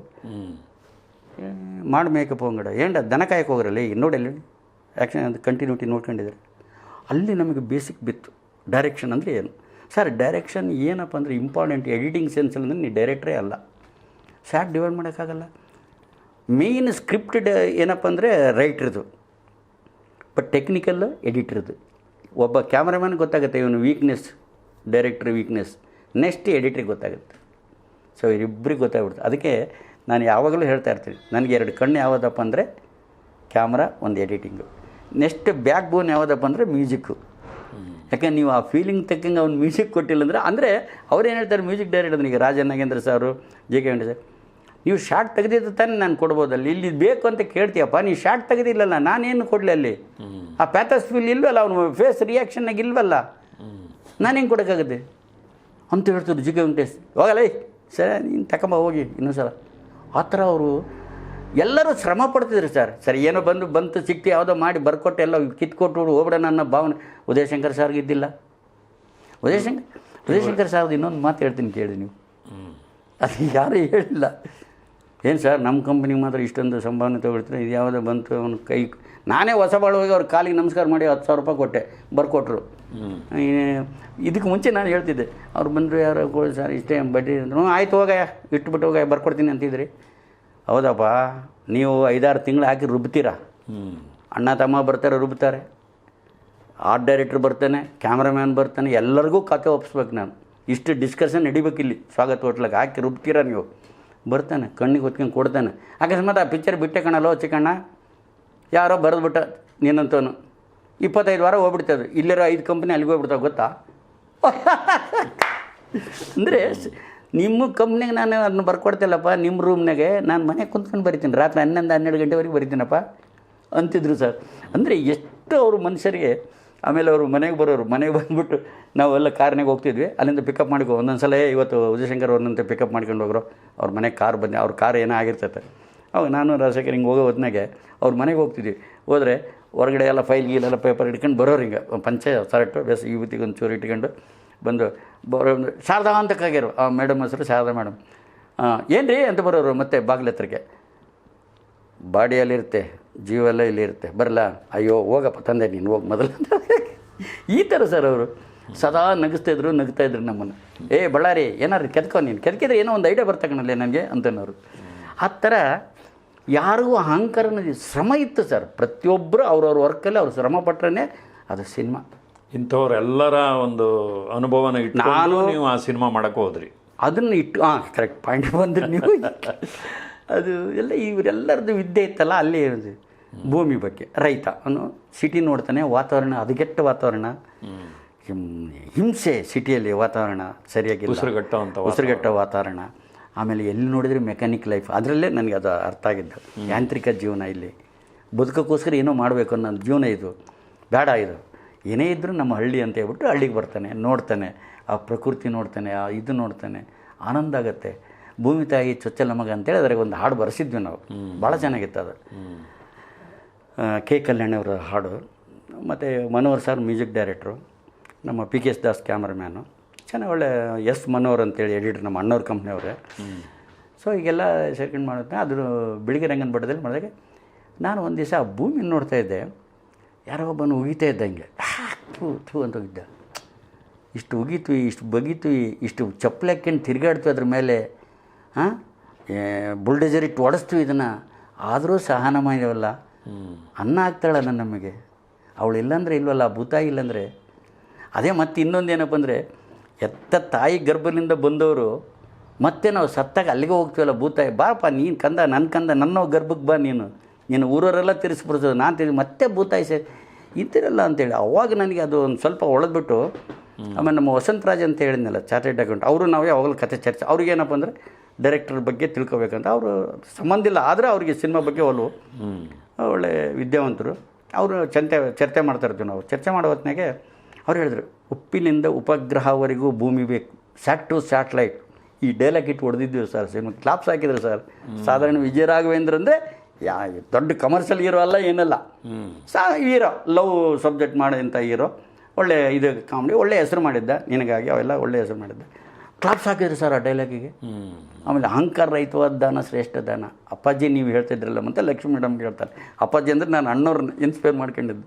ಮಾಡಿ ಮೇಕಪ್ ಹೋಗಂಗಡ ಏನು ದನ ಕಾಯಕ್ಕೆ ಹೋಗ್ರಲ್ಲಿ ನೋಡಲ್ಲಿ ಆ್ಯಕ್ಷನ್ ಅಂತ ಕಂಟಿನ್ಯೂಟಿ ನೋಡ್ಕೊಂಡಿದ್ದಾರೆ ಅಲ್ಲಿ ನಮಗೆ ಬೇಸಿಕ್ ಬಿತ್ತು. ಡೈರೆಕ್ಷನ್ ಅಂದರೆ ಏನು? ಸರ್ ಡೈರೆಕ್ಷನ್ ಏನಪ್ಪ ಅಂದರೆ ಇಂಪಾರ್ಟೆಂಟ್ ಎಡಿಟಿಂಗ್ ಸೆನ್ಸ್ ಅಂದರೆ ನೀವು ಡೈರೆಕ್ಟ್ರೇ ಅಲ್ಲ. ಶಾರ್ಟ್ ಡಿವೈಡ್ ಮಾಡೋಕ್ಕಾಗಲ್ಲ. ಮೇಯ್ನ್ ಸ್ಕ್ರಿಪ್ಟೆಡ್ ಏನಪ್ಪ ಅಂದರೆ ರೈಟ್ರದು ಬಟ್ ಟೆಕ್ನಿಕಲ್ ಎಡಿಟ್ರದು ಒಬ್ಬ ಕ್ಯಾಮ್ರಾಮನ್ ಗೊತ್ತಾಗುತ್ತೆ ಇವನು ವೀಕ್ನೆಸ್ ಡೈರೆಕ್ಟ್ರ್ ವೀಕ್ನೆಸ್ ನೆಕ್ಸ್ಟ್ ಎಡಿಟ್ರಿಗೆ ಗೊತ್ತಾಗುತ್ತೆ. ಸೊ ಇವರಿಬ್ಬರಿಗೆ ಗೊತ್ತಾಗ್ಬಿಡ್ತು ಅದಕ್ಕೆ ನಾನು ಯಾವಾಗಲೂ ಹೇಳ್ತಾ ಇರ್ತೀನಿ, ನನಗೆ ಎರಡು ಕಣ್ಣು ಯಾವುದಪ್ಪ ಅಂದರೆ ಕ್ಯಾಮ್ರಾ, ಒಂದು ಎಡಿಟಿಂಗು. ನೆಕ್ಸ್ಟ್ ಬ್ಯಾಕ್ ಬೋನ್ ಯಾವುದಪ್ಪ ಅಂದರೆ ಮ್ಯೂಸಿಕ್ಕು. ಯಾಕಂದ್ರೆ ನೀವು ಆ ಫೀಲಿಂಗ್ ತಕ್ಕಂಗೆ ಅವ್ನು ಮ್ಯೂಸಿಕ್ ಕೊಟ್ಟಿಲ್ಲ ಅಂದರೆ ಅಂದರೆ ಏನು ಹೇಳ್ತಾರೆ, ಮ್ಯೂಸಿಕ್ ಡೈರೆಕ್ಟರ್ ಈಗ Raja Nagendra sir, J K sir, ನೀವು ಶಾರ್ಟ್ ತೆಗೆದಿದ್ದು ತಾನೇ ನಾನು ಕೊಡ್ಬೋದಲ್ಲಿ ಇಲ್ಲಿ ಬೇಕು ಅಂತ ಕೇಳ್ತೀಯಪ್ಪ, ನೀವು ಶಾರ್ಟ್ ತೆಗೆದಿಲ್ಲಲ್ಲ, ನಾನೇನು ಕೊಡಲಿ ಅಲ್ಲಿ? ಆ ಪ್ಯಾಥಸ್ ಫೀಲ್ ಇಲ್ವಲ್ಲ, ಅವನು ಫೇಸ್ ರಿಯಾಕ್ಷನ್ನಾಗಿ ಇಲ್ವಲ್ಲ? ನಾನು ಹೆಂಗೆ ಕೊಡೋಕ್ಕಾಗುತ್ತೆ? ಅಂತ ಹೇಳ್ತಾರೆ ಜಿ ಕೆ ವೆಂಕಟೇಶ್ ಹೋಗಲ್ಲ ಸರ್, ನೀನು ತಕಂಬ, ಹೋಗಿ. ಇನ್ನೊಂದು ಸಲ. ಆ ಥರ ಅವರು ಎಲ್ಲರೂ ಶ್ರಮ ಪಡ್ತಿದ್ರು ಸರ್. ಸರಿ, ಏನೋ ಬಂದು, ಬಂತು, ಸಿಕ್ತಿ, ಯಾವುದೋ ಮಾಡಿ ಬರ್ಕೊಟ್ಟು ಎಲ್ಲ ಕಿತ್ಕೊಟ್ಟು ಹೋಗ್ಬಿಡೋಣ ಅನ್ನೋ ಭಾವನೆ. ಉದಯಶಂಕರ್ ಸರ್ಗೆ ಇದ್ದಿಲ್ಲ. ಉದಯಶಂಕರ್ ಉದಯಶಂಕರ್ ಸಾರ್ದು ಇನ್ನೊಂದು ಮಾತು ಹೇಳ್ತೀನಿ ಕೇಳಿ ನೀವು. ಅದು ಯಾರೂ ಹೇಳಿಲ್ಲ. ಏನು ಸರ್ ನಮ್ಮ ಕಂಪ್ನಿಗೆ ಮಾತ್ರ ಇಷ್ಟೊಂದು ಸಂಭಾವನೆ ತೊಗೊಳ್ತಾರೆ. ಇದು ಯಾವುದೋ ಬಂತು, ಅವನು ಕೈ ನಾನೇ ಹೊಸ ಹೋಗಿ ಅವ್ರ ಕಾಲಿಗೆ ನಮಸ್ಕಾರ ಮಾಡಿ ಹತ್ತು ಸಾವಿರ ರೂಪಾಯಿ ಕೊಟ್ಟೆ, ಬರ್ಕೊಟ್ರು. ಇದಕ್ಕೆ ಮುಂಚೆ ನಾನು ಹೇಳ್ತಿದ್ದೆ ಅವ್ರು ಬಂದರು ಯಾರು ಸರ್ ಇಷ್ಟೇ ಬಡ್ಡಿ ಅಂದ್ರು. ಆಯ್ತು ಹೋಗಯ್ಯ ಇಟ್ಬಿಟ್ಟು ಹೋಗಯ್ಯ ಬರ್ಕೊಡ್ತೀನಿ ಅಂತಿದ್ರಿ. ಹೌದಪ್ಪ ನೀವು ಐದಾರು ತಿಂಗಳು ಹಾಕಿ ರುಬ್ತೀರಾ? ಅಣ್ಣ ತಮ್ಮ ಬರ್ತಾರೆ ರುಬ್ತಾರೆ. ಆರ್ಟ್ ಡೈರೆಕ್ಟ್ರ್ ಬರ್ತಾನೆ ಕ್ಯಾಮ್ರಾಮ್ಯಾನ್ ಬರ್ತಾನೆ ಎಲ್ಲರಿಗೂ ಖಾತೆ ಒಪ್ಪಿಸ್ಬೇಕು ನಾನು. ಇಷ್ಟು ಡಿಸ್ಕಷನ್ ನಡಿಬೇಕು ಇಲ್ಲಿ ಸ್ವಾಗತ ಹೋಟ್ಲಾಗ ಹಾಕಿ ರುಬ್ತೀರಾ ನೀವು? ಬರ್ತಾನೆ ಕಣ್ಣಿಗೆ ಹೊತ್ಕೊಂಡು ಕೊಡ್ತಾನೆ. ಅಕಸ್ಮಾತ್ ಆ ಪಿಕ್ಚರ್ ಬಿಟ್ಟೆ ಕಣಲ್ಲೋ ಚಿಕ್ಕಣ್ಣ? ಯಾರೋ ಬರೆದ್ಬಿಟ್ಟ ನೀನಂತವನು ಇಪ್ಪತ್ತೈದು ವಾರ ಹೋಗ್ಬಿಡ್ತದೆ. ಇಲ್ಲಿರೋ ಐದು ಕಂಪ್ನಿ ಅಲ್ಲಿಗೆ ಹೋಗ್ಬಿಡ್ತಾವೆ ಗೊತ್ತಾ? ಅಂದರೆ ನಿಮ್ಮ ಕಂಪ್ನಿಗೆ ನಾನು ಅದನ್ನ ಬರ್ಕೊಡ್ತಿಲ್ಲಪ್ಪ ನಿಮ್ಮ ರೂಮ್ನಾಗೆ ನಾನು ಮನೆಗೆ ಕುಂತ್ಕೊಂಡು ಬರಿತೀನಿ. ರಾತ್ರಿ ಹನ್ನೊಂದು ಹನ್ನೆರಡು ಗಂಟೆವರೆಗೆ ಬರಿತೀನಪ್ಪ ಅಂತಿದ್ರು ಸರ್. ಅಂದರೆ ಎಷ್ಟು ಅವರು ಮನುಷ್ಯರಿಗೆ ಆಮೇಲೆ ಅವರು ಮನೆಗೆ ಬರೋರು ಮನೆಗೆ ಬಂದುಬಿಟ್ಟು ನಾವೆಲ್ಲ ಕಾರ್ನಾಗೆ ಹೋಗ್ತಿದ್ವಿ. ಅಲ್ಲಿಂದ ಪಿಕಪ್ ಮಾಡ್ಕೊ ಒಂದೊಂದು ಸಲ "ಏ, ಇವತ್ತು ಉದಯಶಂಕರ್ ಅವ್ರನ್ನಂತೆ ಪಿಕಪ್ ಮಾಡ್ಕೊಂಡು ಹೋಗ್ರು ಅವ್ರ ಮನೆಗೆ ಕಾರ್ ಬಂದೆ ಅವ್ರ ಕಾರ್ ಏನೋ ಆಗಿರ್ತೈತೆ. ಅವಾಗ ನಾನು ರಾಜಶೇಖರ್ ಹಿಂಗೆ ಹೋಗೋ ಹೊತ್ನಾಗೆ ಅವ್ರ ಮನೆಗೆ ಹೋಗ್ತಿದ್ವಿ. ಹೋದರೆ ಹೊರಗಡೆ ಎಲ್ಲ ಫೈಲ್ ಗೀಲೆಲ್ಲ ಪೇಪರ್ ಇಟ್ಕೊಂಡು ಬರೋರು ಹಿಂಗೆ ಪಂಚೆ ಶರ್ಟು ಬೇಸ್ ಯುವತಿಗೆ ಒಂದು ಚೂರು ಇಟ್ಕೊಂಡು ಬಂದು ಬರೋ ಶಾರದಾ ಅಂತ ಕಾಗ್ಯಾರು ಆ ಮೇಡಮ್ ಹೆಸರು ಶಾರದಾ ಮೇಡಮ್ ಏನು ರೀ ಅಂತ ಬರೋರು ಮತ್ತೆ ಬಾಗಿಲ ಹತ್ರಕ್ಕೆ ಬಾಡಿಯಲ್ಲಿರುತ್ತೆ ಜೀವೆಲ್ಲ ಇಲ್ಲಿರುತ್ತೆ ಬರಲ್ಲ ಅಯ್ಯೋ, ಹೋಗಪ್ಪ ತಂದೆ, ನೀನು ಹೋಗಿ ಮೊದಲು. ಈ ಥರ ಸರ್ ಅವರು. ಸದಾ ನಗಿಸ್ತಾಯಿದ್ರು ನಗ್ತಾಯಿದ್ರು ನಮ್ಮನ್ನು. ಏ ಬಳ್ಳಾರಿ ಏನಾರು ಕೆದ್ಕೊ ನೀನು? ಕೆದಕಿದ್ರೆ ಏನೋ ಒಂದು ಐಡಿಯಾ ಬರ್ತಕಣಲ್ಲೇ ನನಗೆ ಅಂತನವರು. ಆ ಥರ ಯಾರಿಗೂ ಅಹಂಕಾರನ ಶ್ರಮ ಇತ್ತು ಸರ್. ಪ್ರತಿಯೊಬ್ಬರು ಅವ್ರವ್ರ ವರ್ಕಲ್ಲಿ ಅವ್ರು ಶ್ರಮ ಪಟ್ರೇ ಅದು ಸಿನಿಮಾ. ಇಂಥವ್ರೆಲ್ಲರ ಒಂದು ಅನುಭವನ ಇಟ್ಟು ನಾನು- ನೀವು ಆ ಸಿನಿಮಾ ಮಾಡಕ್ಕೆ ಹೋದ್ರಿ. ಅದನ್ನು ಇಟ್ಟು ಹಾಂ ಕರೆಕ್ಟ್ ಪಾಯಿಂಟ್ ಬಂದ್ರೆ ನೀವು. ಅದು ಎಲ್ಲ ಇವರೆಲ್ಲರದ್ದು ವಿದ್ಯೆ ಇತ್ತಲ್ಲ ಅಲ್ಲೇ ಇರೋದು ಭೂಮಿ ಬಗ್ಗೆ. ರೈತ ಅವನು ಸಿಟಿ ನೋಡ್ತಾನೆ ವಾತಾವರಣ ಅದಗೆಟ್ಟ ವಾತಾವರಣ. ಹಿಂಸೆ ಸಿಟಿಯಲ್ಲಿ ವಾತಾವರಣ ಸರಿಯಾಗಿ ಉಸಿರುಗಟ್ಟ ವಾತಾವರಣ. ಆಮೇಲೆ ಎಲ್ಲಿ ನೋಡಿದ್ರೆ ಮೆಕ್ಯಾನಿಕ್ ಲೈಫ್? ಅದರಲ್ಲೇ ನನಗೆ ಅದು ಅರ್ಥ ಆಗಿದ್ದು. ಯಾಂತ್ರಿಕ ಜೀವನ ಇಲ್ಲಿ. ಬದುಕೋಕ್ಕೋಸ್ಕರ ಏನೋ ಮಾಡಬೇಕು ಅನ್ನೋ ಜೀವನ ಇದು. ಬೇಡ ಇದು. ಏನೇ ಇದ್ದರೂ ನಮ್ಮ ಹಳ್ಳಿ ಅಂತ ಹೇಳ್ಬಿಟ್ಟು ಹಳ್ಳಿಗೆ ಬರ್ತಾನೆ ನೋಡ್ತಾನೆ ಆ ಪ್ರಕೃತಿ ನೋಡ್ತಾನೆ ಆ ಇದು ನೋಡ್ತಾನೆ ಆನಂದ ಆಗುತ್ತೆ. ಭೂಮಿ ತಾಯಿ ಚೊಚ್ಚಲ ಮಗ ಅಂತೇಳಿ ಅದ್ರಾಗ ಒಂದು ಹಾಡು ಬರೆಸಿದ್ವಿ ನಾವು. ಭಾಳ ಚೆನ್ನಾಗಿತ್ತು ಅದು. ಕೆ ಕಲ್ಯಾಣ್ ಅವರ ಹಾಡು. ಮತ್ತು ಮನೋಹರ್ ಸರ್ ಮ್ಯೂಸಿಕ್ ಡೈರೆಕ್ಟ್ರು. ನಮ್ಮ P K S Das cameraman. ಚೆನ್ನಾಗಿ ಒಳ್ಳೆ ಎಸ್ ಮನೋಹರ್ ಅಂತೇಳಿ ಎಡಿಟರ್ ನಮ್ಮ ಅಣ್ಣವ್ರ ಕಂಪ್ನಿಯವರೇ. ಸೊ ಈಗೆಲ್ಲ ಸೆಕೆಂಡ್ ಮಾಡುತ್ತೆ ಅದ್ರ ಬೆಳಿಗ್ಗೆ ರಂಗನ ಬಡದಲ್ಲಿ ಮಾಡಿದಾಗ ನಾನು ಒಂದು ದಿವಸ ಭೂಮಿ ನೋಡ್ತಾ ಇದ್ದೆ. ಯಾರೋ ಒಬ್ಬನು ಉಗಿತಾ ಇದ್ದಂಗೆ ಥೂ ಥೂ ಅಂತ ಹೋಗಿದ್ದ ಇಷ್ಟು ಉಗಿತೀವಿ ಇಷ್ಟು ಬಗಿತೀವಿ ಇಷ್ಟು ಚಪ್ಪಲಿ ಹಾಕ್ಕೊಂಡು ತಿರುಗಾಡ್ತೀವಿ ಅದ್ರ ಮೇಲೆ ಹಾಂ ಬುಲ್ಡೇಜರ್ ಇಟ್ಟು ಒಡಿಸ್ತೀವಿ ಇದನ್ನು. ಆದರೂ ಸಹನ ಮಾಡಿವಲ್ಲ ಅನ್ನ ನನ್ನ ನಮಗೆ. ಅವಳು ಇಲ್ಲಂದ್ರೆ ಇಲ್ವಲ್ಲ, ಭೂತಾಯಿ ಇಲ್ಲಂದರೆ. ಅದೇ ಮತ್ತೆ ಇನ್ನೊಂದು ಏನಪ್ಪ ಅಂದರೆ ಎತ್ತ ತಾಯಿ ಗರ್ಭದಿಂದ ಬಂದವರು, ಮತ್ತೆ ನಾವು ಸತ್ತಾಗ ಅಲ್ಲಿಗೆ ಹೋಗ್ತೀವಲ್ಲ ಭೂತಾಯಿ, ಬಾರಪ್ಪ, ನೀನು ಕಂದ ನನ್ನ ಕಂದ ನನ್ನ ಗರ್ಭಕ್ಕೆ ಬಾ ನೀನು. ನೀನು ಊರವರೆಲ್ಲ ತಿರ್ಸ್ಬಿಡ್ತದೆ ನಾನು ತಿಳಿದು ಮತ್ತೆ ಭೂತಾಯಿ ಸೇ ಇದ್ದಿರಲ್ಲ ಅಂತೇಳಿ, ಅವಾಗ ನನಗೆ ಅದು ಒಂದು ಸ್ವಲ್ಪ ಒಳದ್ಬಿಟ್ಟು, ಆಮೇಲೆ ನಮ್ಮ ವಸಂತರಾಜ್ ಅಂತ ಹೇಳಿದ್ನಲ್ಲ, ಚಾರ್ಟೆಡ್ ಅಕೌಂಟ್, ಅವರು ನಾವು ಯಾವಾಗಲೂ ಕತೆ ಚರ್ಚೆ ಅವ್ರಿಗೇನಪ್ಪ ಅಂದರೆ ಡೈರೆಕ್ಟರ್ ಬಗ್ಗೆ ತಿಳ್ಕೊಬೇಕಂತ ಅವರು ಸಂಬಂಧ ಇಲ್ಲ, ಆದರೆ ಅವರಿಗೆ ಸಿನಿಮಾ ಬಗ್ಗೆ ಒಲವು ಒಳ್ಳೆ ವಿದ್ಯಾವಂತರು, ಅವರು ಚಂತೆ, ಚರ್ಚೆ ಮಾಡ್ತಾಯಿರ್ತೀವಿ ನಾವು, ಚರ್ಚೆ ಮಾಡೋ ಹೊತ್ತಿನಾಗೆ ಅವ್ರು ಹೇಳಿದ್ರು ಉಪ್ಪಿನಿಂದ ಉಪಗ್ರಹವರೆಗೂ ಭೂಮಿ ಬೇಕು. ಸ್ಯಾಟ್ ಟು ಸ್ಯಾಟ್ಲೈಟ್ ಈ ಡೈಲಾಗ್ ಇಟ್ಟು ಹೊಡೆದಿದ್ದೀವಿ ಸರ್. ಸಿನಿಮಾ ಕ್ಲಾಪ್ಸ್ ಹಾಕಿದ್ರು ಸರ್. ಸಾಧಾರಣ ವಿಜಯ ರಾಘವೇಂದ್ರ ಅಂದರೆ ಯಾ ದೊಡ್ಡ ಕಮರ್ಷಿಯಲ್ ಹೀರೋ ಅಲ್ಲ ಏನಲ್ಲ. ಸಾ ಹೀರೋ ಲವ್ ಸಬ್ಜೆಕ್ಟ್ ಮಾಡಿದಂಥ ಹೀರೋ ಒಳ್ಳೆ ಇದು ಕಾಮಿಡಿ ಒಳ್ಳೆ ಹೆಸರು ಮಾಡಿದ್ದ. ನಿನಗಾಗಿ ಅವೆಲ್ಲ ಒಳ್ಳೆ ಹೆಸರು ಮಾಡಿದ್ದ. ಕ್ಲಾಪ್ಸ್ ಹಾಕಿದ್ರು ಸರ್ ಆ ಡೈಲಾಗಿಗೆ ಆಮೇಲೆ ಅಹಂಕಾರ ರೈತವಾದ ದಾನ ಶ್ರೇಷ್ಠ ದಾನ. ಅಪ್ಪಾಜಿ ನೀವು ಹೇಳ್ತಿದ್ರಲ್ಲ ಮತ್ತು ಲಕ್ಷ್ಮಿ ಮೇಡಮ್ ಹೇಳ್ತಾರೆ. ಅಪ್ಪಾಜಿ ಅಂದರೆ ನಾನು ಅಣ್ಣವ್ರನ್ನ ಇನ್ಸ್ಪೈರ್ ಮಾಡ್ಕೊಂಡಿದ್ದು.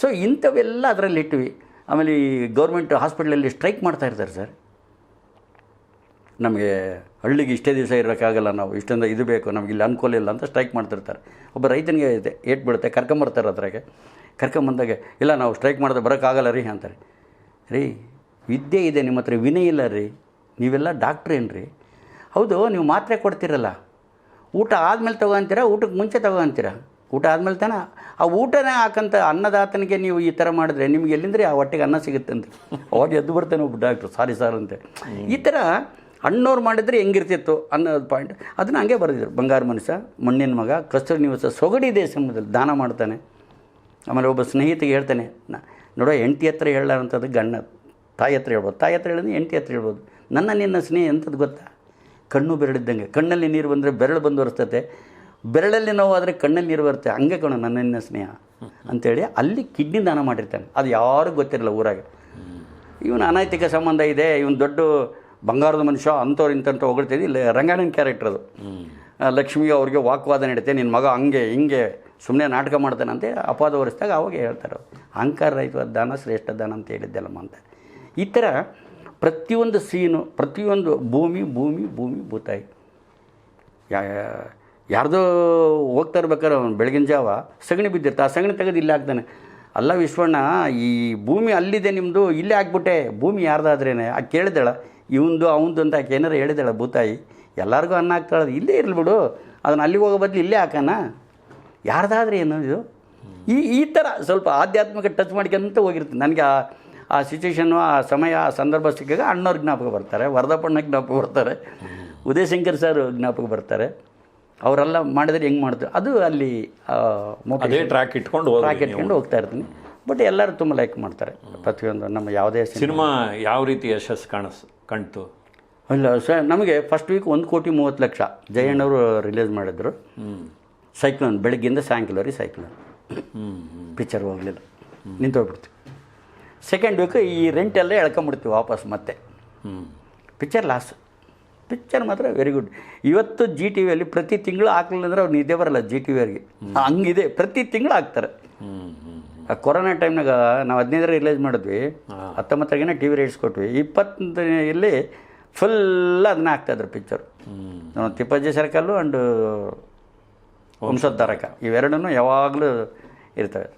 ಸೊ ಇಂಥವೆಲ್ಲ ಅದರಲ್ಲಿ ಇಟ್ವಿ. ಆಮೇಲೆ ಈ ಗೌರ್ಮೆಂಟ್ ಹಾಸ್ಪಿಟ್ಲಲ್ಲಿ ಸ್ಟ್ರೈಕ್ ಮಾಡ್ತಾ ಇರ್ತಾರೆ ಸರ್. ನಮಗೆ ಹಳ್ಳಿಗೆ ಇಷ್ಟೇ ದಿವಸ ಇರೋಕ್ಕಾಗಲ್ಲ ನಾವು, ಇಷ್ಟೊಂದು ಇದು ಬೇಕು, ನಮಗೆ ಇಲ್ಲಿ ಅನುಕೂಲ ಇಲ್ಲ ಅಂತ ಸ್ಟ್ರೈಕ್ ಮಾಡ್ತಿರ್ತಾರೆ ಒಬ್ಬ ರೈತನಿಗೆ ಇದೆ, ಏಟ್ ಬಿಡುತ್ತೆ ಕರ್ಕೊಂಬರ್ತಾರೆ ಅದ್ರಾಗೆ. ಕರ್ಕೊಂಬಂದಾಗ ಇಲ್ಲ, ನಾವು ಸ್ಟ್ರೈಕ್ ಮಾಡಿದ್ರೆ ಬರೋಕ್ಕಾಗಲ್ಲ ರೀ, ಅಂತಾರೆ. ರೀ, ವಿದ್ಯೆ ಇದೆ, ನಿಮ್ಮ ಹತ್ರ ವಿನಯ ಇಲ್ಲ ರೀ, ನೀವೆಲ್ಲ ಡಾಕ್ಟ್ರೇನು ರೀ ಹೌದು, ನೀವು ಮಾತ್ರೆ ಕೊಡ್ತೀರಲ್ಲ. ಊಟ ಆದಮೇಲೆ ಅಂತೀರಾ, ಊಟಕ್ಕೆ ಮುಂಚೆ ತಗೊತೀರಾ ಊಟ ಆದಮೇಲೆ ತಾನೆ, ಆ ಊಟನೇ ಹಾಕಂತ ಅನ್ನದಾತನಿಗೆ ನೀವು ಈ ಥರ ಮಾಡಿದ್ರೆ ನಿಮ್ಗೆ ಎಲ್ಲಿಂದ್ರೆ ಆ ಹೊಟ್ಟೆಗೆ ಅನ್ನ ಸಿಗುತ್ತೆ ಅಂತ ಅವಾಗ ಎದ್ದು ಬರ್ತಾನೆ ಒಬ್ಬ ಡಾಕ್ಟ್ರು ಸಾರಿ ಸಾರ್ ಅಂತೆ. ಈ ಥರ ಅಣ್ಣವ್ರು ಮಾಡಿದ್ರೆ ಹೆಂಗಿರ್ತಿತ್ತು ಅನ್ನೋದು ಪಾಯಿಂಟ್ ಅದನ್ನು ಹಂಗೆ ಬರೆದಿದ್ರು. ಬಂಗಾರ ಮನುಷ್ಯ, ಮಣ್ಣಿನ ಮಗ, ಕಸ್ತೂರಿ ನಿವಾಸ ಸೊಗಡಿದೆ ಸಮಯದಲ್ಲಿ ದಾನ ಮಾಡ್ತಾನೆ. ಆಮೇಲೆ ಒಬ್ಬ ಸ್ನೇಹಿತಿಗೆ ಹೇಳ್ತಾನೆ ನೋಡೋ, ಹೆಂಡತಿ ಹತ್ರ ಹೇಳಾರಂಥದ್ದು ಗಣ್ಣ ತಾಯಿ ಹತ್ರ ಹೇಳ್ಬೋದು. ತಾಯಿ ಹತ್ರ ಹೇಳಿದ್ರೆ ಹೆಂಡತಿ ಹತ್ರ ಹೇಳ್ಬೋದು. ನನ್ನ ನಿನ್ನ ಸ್ನೇಹ ಅಂಥದ್ದು ಗೊತ್ತಾ? ಕಣ್ಣು ಬೆರಳಿದ್ದಂಗೆ. ಕಣ್ಣಲ್ಲಿ ನೀರು ಬಂದರೆ ಬೆರಳು ಬಂದು ಬರ್ತತೆ ಬೆರಳಲ್ಲಿ ನೋವು ಆದರೆ ಕಣ್ಣಲ್ಲಿ ನೀರು ಬರುತ್ತೆ. ಹಂಗೆ ಕಣೋ ನನ್ನ ನಿನ್ನ ಸ್ನೇಹ ಅಂತೇಳಿ ಅಲ್ಲಿ ಕಿಡ್ನಿ ದಾನ ಮಾಡಿರ್ತಾನೆ. ಅದು ಯಾರಿಗೂ ಗೊತ್ತಿರಲ್ಲ ಊರಾಗೆ. ಇವನು ಅನೈತಿಕ ಸಂಬಂಧ ಇದೆ. ಇವನು ದೊಡ್ಡ ಬಂಗಾರದ ಮನುಷ್ಯ, ಅಂಥವ್ರು ಇಂಥ ಹೊಗಳ್ತೀವಿ ಇಲ್ಲಿ ರಂಗಾಯಣನ ಕ್ಯಾರೆಕ್ಟರ್ ಅದು. ಲಕ್ಷ್ಮಿಗೆ ಅವ್ರಿಗೆ ವಾಕ್ವಾದ ನಡೀತೆ ನಿನ್ನ ಮಗ ಹಂಗೆ, ಹಿಂಗೆ ಸುಮ್ಮನೆ ನಾಟಕ ಮಾಡ್ತಾನಂತೆ ಅಪಾದ ಹೊರಿಸಿದಾಗ ಅವಾಗ ಹೇಳ್ತಾರೆ. ಅಹಂಕಾರ ರಹಿತವಾದ ದಾನ, ಶ್ರೇಷ್ಠ ದಾನ ಅಂತ ಹೇಳಿದ್ದೆಲ್ಲಮ್ಮ ಅಂತ ಈ ಥರ ಪ್ರತಿಯೊಂದು ಸೀನು, ಪ್ರತಿಯೊಂದು ಭೂಮಿ ಭೂಮಿ ಭೂಮಿ ಭೂತಾಯಿ. ಯಾ ಯಾರ್ದೋ ಹೋಗ್ತಾ ಇರ್ಬೇಕಾದ್ರೆ ಅವ್ನು ಬೆಳಗಿನ ಜಾವ ಸಗಣಿ ಬಿದ್ದಿರ್ತ ಆ ಸಗಣಿ ತೆಗೆದು ಇಲ್ಲೇ ಹಾಕ್ತಾನೆ. ಅಲ್ಲ ವಿಶ್ವಣ್ಣ ಈ ಭೂಮಿ ಅಲ್ಲಿದೆ ನಿಮ್ಮದು ಇಲ್ಲೇ ಹಾಕ್ಬಿಟ್ಟೆ ಭೂಮಿ ಯಾರ್ದಾದ್ರೇನೆ? ಆ ಕೇಳಿದಾಳ. ಇವಂದು ಅವಂದು ಅಂತ ಆಕೆ ಏನಾರು ಹೇಳಿದಾಳ ಭೂತಾಯಿ. ಎಲ್ಲರಿಗೂ ಅನ್ನ ಹಾಕ್ತಾಳೆ ಇಲ್ಲೇ ಇರಲಿ ಬಿಡು. ಅದನ್ನು ಅಲ್ಲಿಗೆ ಹೋಗೋ ಬದಲು ಇಲ್ಲೇ ಹಾಕೋಣ ಯಾರ್ದಾದ್ರೆ ಏನು ಇದು? ಈ ಈ ಥರ ಸ್ವಲ್ಪ ಆಧ್ಯಾತ್ಮಿಕ ಟಚ್ ಮಾಡ್ಕೊಂತ ಹೋಗಿರ್ತೀನಿ. ನನಗೆ ಆ ಆ ಸಿಚುವೇಶನ್ನು ಆ ಸಮಯ ಆ ಸಂದರ್ಭ ಸಿಕ್ಕಾಗ ಅಣ್ಣವ್ರ ಜ್ಞಾಪಕ ಬರ್ತಾರೆ. ವರದಪ್ಪಣ್ಣ ಜ್ಞಾಪಕ ಬರ್ತಾರೆ. ಉದಯಶಂಕರ್ ಸರ್ ಜ್ಞಾಪಕ ಬರ್ತಾರೆ. ಅವರೆಲ್ಲ ಮಾಡಿದ್ರೆ ಹೆಂಗೆ ಮಾಡ್ತಾರೆ ಅದು ಅಲ್ಲಿ ಅದೇ ಟ್ರ್ಯಾಕ್ ಇಟ್ಕೊಂಡು ಟ್ರ್ಯಾಕ್ ಇಟ್ಕೊಂಡು ಹೋಗ್ತಾ ಇರ್ತೀನಿ. ಬಟ್ ಎಲ್ಲರೂ ತುಂಬ ಲೈಕ್ ಮಾಡ್ತಾರೆ. ಪ್ರತಿಯೊಂದು ನಮ್ಮ ಯಾವುದೇ ಸಿನಿಮಾ ಯಾವ ರೀತಿ ಯಶಸ್ಸು ಕಾಣಿಸ್ ಕಾಣ್ತು ಇಲ್ಲ ಸರ್ ನಮಗೆ ಫಸ್ಟ್ ವೀಕ್ ಒಂದು ಕೋಟಿ ಮೂವತ್ತು ಲಕ್ಷ ಜಯಣ್ಣವರು ರಿಲೀಸ್ ಮಾಡಿದ್ರು. ಸೈಕ್ಲೋನ್ ಬೆಳಗ್ಗಿಂದ ಸಾಯಂಕಾಲವರೆಗೆ ಸೈಕ್ಲೋನ್ ಪಿಕ್ಚರ್ ಹೋಗಲಿಲ್ಲ. ನಿಂತೋಗ್ಬಿಡ್ತೀವಿ. ಸೆಕೆಂಡ್ ವೀಕ್ ಈ ರೆಂಟ್ ಎಲ್ಲ ಎಳ್ಕೊಂಬಿಡ್ತೀವಿ ವಾಪಸ್ ಮತ್ತೆ. ಹ್ಞೂ ಪಿಕ್ಚರ್ ಲಾಸ್ ಪಿಕ್ಚರ್ ಮಾತ್ರ ವೆರಿ ಗುಡ್ ಇವತ್ತು ಜಿ ಟಿ ವಿಯಲ್ಲಿ ಪ್ರತಿ ತಿಂಗಳು ಹಾಕಲಿಲ್ಲ ಅಂದರೆ ಅವ್ರು ನಿದ್ದೆ ಬರಲ್ಲ ಜಿ ಟಿ ವಿಯವ್ರಿಗೆ ಹಂಗಿದೆ. ಪ್ರತಿ ತಿಂಗಳು ಹಾಕ್ತಾರೆ. ಆ ಕೊರೋನಾ ಟೈಮ್ನಾಗ ನಾವು ಹದಿನೈದರ ರಿಲೀಸ್ ಮಾಡಿದ್ವಿ. ಹತ್ತೊಂಬತ್ತರಾಗೇನೆ ಟಿ ವಿ ರೇಟ್ಸ್ ಕೊಟ್ವಿ. ಇಪ್ಪತ್ತಲ್ಲಿ ಫುಲ್ ಅದನ್ನ ಹಾಕ್ತಾಯಿದ್ರು picture Tippaji Tippajji circle and Vamshoddharaka. ಇವೆರಡೂ ಯಾವಾಗಲೂ ಇರ್ತವೆ.